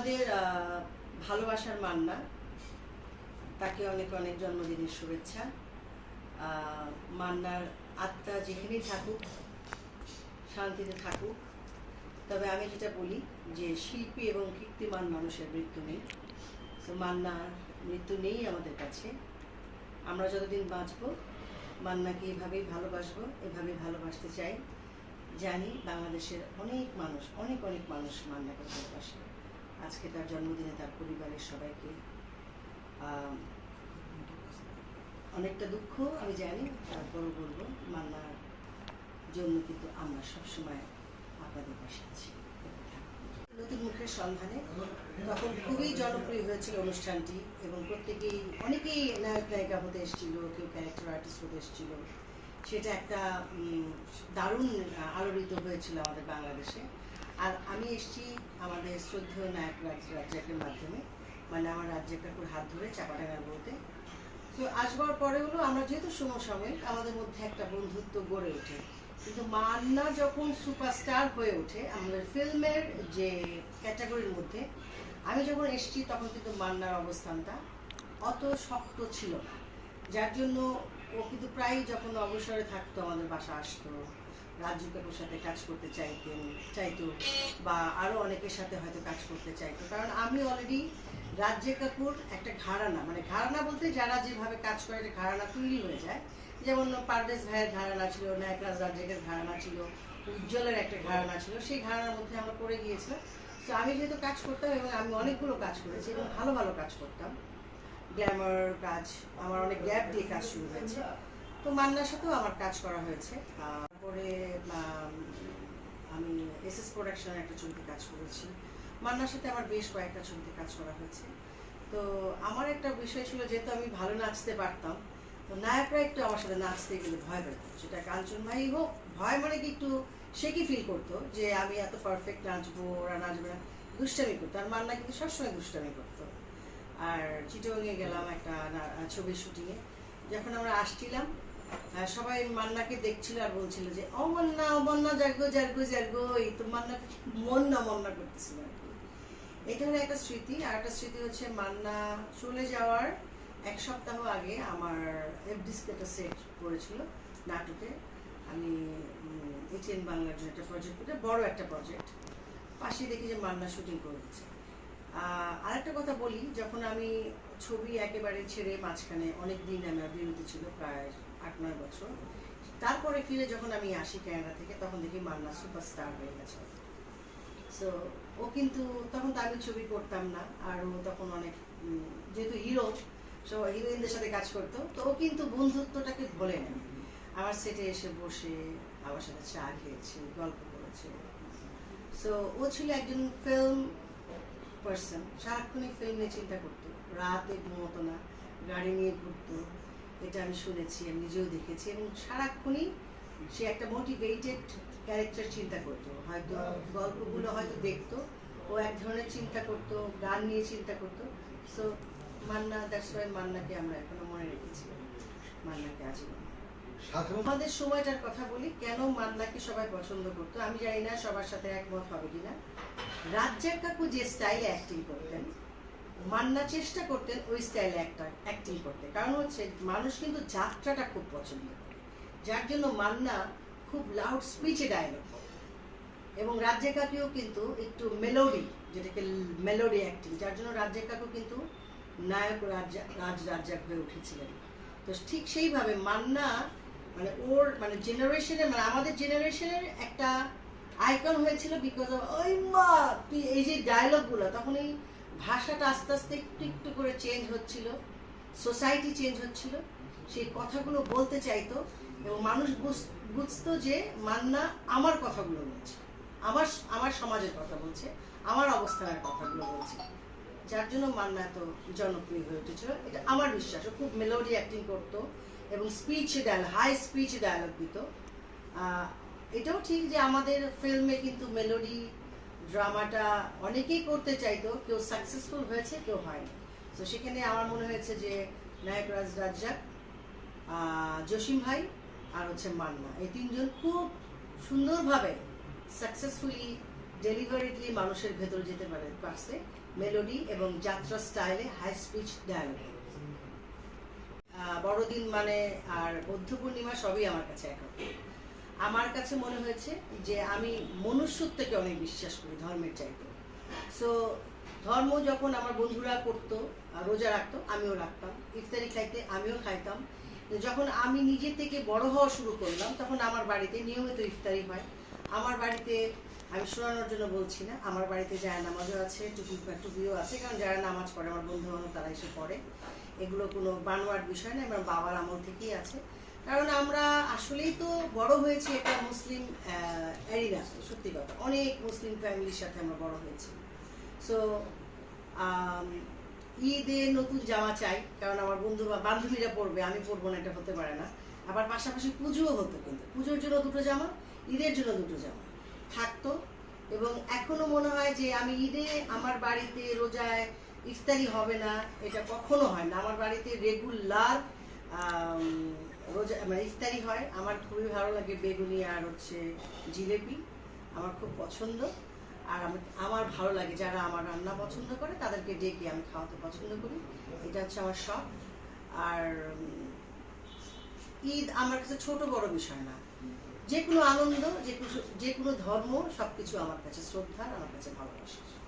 আমাদের ভালোবাসার মান্না। তাকে অনেক অনেক জন্মদিনের শুভেচ্ছা। মান্নার আত্মা যেখানেই থাকুক, শান্তিতে থাকুক। তবে আমি যেটা বলি যে শিল্পী এবং কীর্তিমান মানুষের মৃত্যু নেই। তো মান্নার মৃত্যু নেই আমাদের কাছে। আমরা যতদিন বাঁচবো, মান্নাকে এভাবেই ভালোবাসবো, এভাবেই ভালোবাসতে চাই। জানি বাংলাদেশের অনেক মানুষ, অনেক অনেক মানুষ মান্নাকে ভালোবাসে। আজকে তার জন্মদিনে তার পরিবারের সবাইকে অনেকটা দুঃখ আমি জানি, তারপরও বলব, মান্নার জন্য কিন্তু আমরা সবসময় আপনাদের পাশে আছি। নতুন মুখের সন্ধানে তখন খুবই জনপ্রিয় হয়েছিল অনুষ্ঠানটি এবং প্রত্যেকেই, অনেকেই নায়ক নায়িকা হতে এসেছিল, কেউ ক্যারেক্টার আর্টিস্ট হতে এসেছিল। সেটা একটা দারুণ আলোড়িত হয়েছিল আমাদের বাংলাদেশে। আর আমি এসেছি আমাদের শ্রদ্ধেয় নায়ক রাজ রাজ্জাকের মাধ্যমে। মানে আমার রাজ্জাক কাকুর হাত ধরে চাপাডাঙ্গার বলতে তো আসবার পরে হলো আমরা যেহেতু সমসাময়িক, আমাদের মধ্যে একটা বন্ধুত্ব গড়ে ওঠে। কিন্তু মান্না যখন সুপারস্টার হয়ে ওঠে, আমাদের ফিল্মের যে ক্যাটাগরির মধ্যে, আমি যখন এসছি তখন কিন্তু মান্নার অবস্থানটা অত শক্ত ছিল না। যার জন্য ও কিন্তু প্রায় যখন অবসরে থাকতো, আমাদের বাসা আসতো। রাজু কাকুর সাথে কাজ করতে চাইতেন চাইতো, বা আরও অনেকের সাথে হয়তো কাজ করতে চাইতো। কারণ আমি অলরেডি রাজ্যে কাকুর একটা ঘরানা মানে ঘরানা বলতে যারা যেভাবে কাজ করে একটা ঘরানা তৈরি হয়ে যায়, যেমন পারভেজ ভাইয়ের ঘরানা ছিল, নায়করাজ রাজ্জাকের ঘরানা ছিল, উজ্জ্বলের একটা ঘরানা ছিল, সেই ঘরানার মধ্যে আমরা পড়ে গিয়েছিলাম। তো আমি যেহেতু কাজ করতাম এবং আমি অনেকগুলো কাজ করেছি এবং ভালো ভালো কাজ করতাম। গ্ল্যামার কাজ, আমার অনেক গ্যাপ দিয়ে কাজ শুরু হয়েছে। তো মান্নার সাথেও আমার কাজ করা হয়েছে। তারপরে আম, আমি এস এস প্রোডাকশনের একটা ছবিতে কাজ করেছি। মান্নার সাথে আমার বেশ কয়েকটা ছবিতে কাজ করা হয়েছে। তো আমার একটা বিষয় ছিল যেহেতু আমি ভালো নাচতে পারতাম তো নায়করা একটু আমার সাথে নাচতে গেলে ভয় পেত সেটা কাঞ্চন ভাই হোক ভয় মানে কি একটু সে কি ফিল করতো যে আমি এত পারফেক্ট নাচবো ওরা নাচবে না। দুষ্টামি করতো। আর মান্না কিন্তু সবসময় দুষ্টামি করতো। আর চিটংয়ে গেলাম একটা ছবির শুটিংয়ে যখন আমরা আসছিলাম সবাই মান্নাকে দেখছিল আর বলছিল যে অমন্না অমন্না জাগো জাগো জাগো এই তো মান্না মন্না মন্না করতেছিল আর এটা হলো একটা স্মৃতি। আর একটা স্মৃতি হচ্ছে মান্না চলে যাওয়ার এক সপ্তাহ আগে আমার এফডি একটা সেট করেছিল নাটকে। আমি এইচএন বাংলার জন্য একটা প্রজেক্ট করে বড় একটা প্রজেক্ট পাশে দেখি যে মান্না শুটিং করেছে আহ, আরেকটা কথা বলি, যখন আমি ছবি একেবারে ছেড়ে মাঝখানে অনেক দিন আমার বিরতি ছিল, প্রায় আট, নয় বছর, তারপরে ফিরে যখন আমি আসি ক্যানাডা থেকে, তখন দেখি মান্না সুপারস্টার হয়ে গেছে। সো ও কিন্তু তখন তো আমি ছবি করতাম না, আর ও তখন অনেক যেহেতু হিরো সো হিরোইনদের সাথে কাজ করতো, তো ও কিন্তু বন্ধুত্বটাকে ভোলে না আমার সেটে এসে বসে, আমার সাথে চা খেয়েছে, গল্প করেছে। সো ও ছিল একজন ফিল্ম পার্সন সারাক্ষণই ফিল্ম নিয়ে চিন্তা করতো। রাতে ঘুমতো না, গাড়ি নিয়ে ঘুরতো, এটা আমি শুনেছি, আমি নিজেও দেখেছি এবং সারাক্ষণই সে একটা মোটিভেটেড ক্যারেক্টার চিন্তা করতো। হয়তো গল্পগুলো হয়তো দেখতো, ও এক ধরনের চিন্তা করতো, গান নিয়ে চিন্তা করতো। সো মান্না দ্যাটস ওয়াই মান্নাকে আমরা এখনও মনে রেখেছি। মান্নাকে আজীবন। আমাদের সময়টার কথা বলি, কেন মান্নাকে সবাই পছন্দ করতো? আমি জানি না সবার সাথে একমত হবে কিনা। রাজ্জাক কাকু যে স্টাইলে অ্যাক্টিং করতেন, মান্না চেষ্টা করতেন ওই স্টাইলে একটা অ্যাক্টিং করতে। কারণ হচ্ছে মানুষ কিন্তু যাত্রাটা খুব পছন্দ করে। যার জন্য মান্না খুব লাউড স্পিচে ডায়লগ এবং রাজ্জাক কাকুও কিন্তু একটু মেলোডি যেটাকে মেলোডি অ্যাক্টিং যার জন্য রাজ্জাক কাকু কিন্তু নায়ক রাজ্জা রাজ রাজ্জাক হয়ে উঠেছিলেন। তো ঠিক সেইভাবে মান্না মানে ওর মানে জেনারেশনের মানে আমাদের জেনারেশনের একটা আইকন হয়েছিল বিকজ অফ ওই মা, তুই এই যে ডায়লগগুলো তখন এই ভাষাটা আস্তে আস্তে একটু একটু করে চেঞ্জ হচ্ছিল সোসাইটি চেঞ্জ হচ্ছিল, সেই কথাগুলো বলতে চাইতো এবং মানুষ বুঝ- বুঝতো যে মান্না আমার কথাগুলো বলছে, আমার আমার সমাজের কথা বলছে, আমার অবস্থানের কথাগুলো বলছে। যার জন্য মান্না এত জনপ্রিয় হয়ে উঠেছিল। এটা আমার বিশ্বাস, ও খুব মেলোডি অ্যাক্টিং করতো। এবং speech dialogue high speech dialogue দিত। এটাও ঠিক যে আমাদের ফিল্মে কিন্তু মেলোডি ড্রামাটা অনেকেই করতে চাইতো, কেউ সাকসেসফুল হয়েছে, কেউ হয়নি। তো সেখানে আমার মনে হয়েছে যে নায়ক রাজ রাজ্জাক জসিম ভাই আর হচ্ছে মান্না, এই তিনজন খুব সুন্দরভাবে সাকসেসফুলি ডেলিভারিটলি মানুষের ভেতরে যেতে পারে, পারছে। মেলোডি এবং যাত্রা স্টাইলে হাই স্পিচ ডায়ালগ বড়দিন মানে আর বৌদ্ধ পূর্ণিমা সবই আমার কাছে একরকম আমার কাছে মনে হয়েছে যে আমি মনুষ্যত্বকে অনেক বিশ্বাস করি ধর্মের চাইতে। সো ধর্ম যখন আমার বন্ধুরা করতো রোজা রাখতো, আমিও রাখতাম। ইফতারি খাইতে আমিও খাইতাম। যখন আমি নিজে থেকে বড় হওয়া শুরু করলাম, তখন আমার বাড়িতে নিয়মিত ইফতারি হয়। আমার বাড়িতে আমি শোনানোর জন্য বলছি না। আমার বাড়িতে যারা নামাজও আছে, টুপি টুপিও আছে, কারণ যারা নামাজ পড়ে, আমার বন্ধু বান্ধব তারা এসে পড়ে। এগুলো কোনো বানোয়ার বিষয় না আমার বাবার আমল থেকেই আছে। কারণ আমরা আসলেই তো বড় হয়েছি একটা মুসলিম এরিয়া সত্যি কথা। অনেক মুসলিম ফ্যামিলির সাথে আমরা বড় হয়েছি। সো ঈদে নতুন জামা চাই, কারণ আমার বন্ধু বা বান্ধবীরা পরবে, আমি পরবো না, এটা হতে পারে না। আবার পাশাপাশি পুজোও হতো কিন্তু। পুজোর জন্য দুটো জামা, ঈদের জন্য দুটো জামা। থাকতো। এবং এখনও মনে হয় যে আমি ঈদে আমার বাড়িতে রোজায় ইফতারি হবে না, এটা কখনো হয় না। আমার বাড়িতে রেগুলার রোজা মানে ইফতারি হয়। আমার খুবই ভালো লাগে বেগুনি আর হচ্ছে জিলেপি। আমার খুব পছন্দ। আর আমি, আমার ভালো লাগে যারা আমার রান্না পছন্দ করে, তাদেরকে ডেকে আমি খাওয়াতে পছন্দ করি। এটা হচ্ছে আমার শখ। আর ঈদ আমার কাছে ছোট বড় বিষয় না। যে কোনো আনন্দ, যে কোনো যে কোনো ধর্ম, সবকিছু আমার কাছে শ্রদ্ধা আমার কাছে ভালোবাসা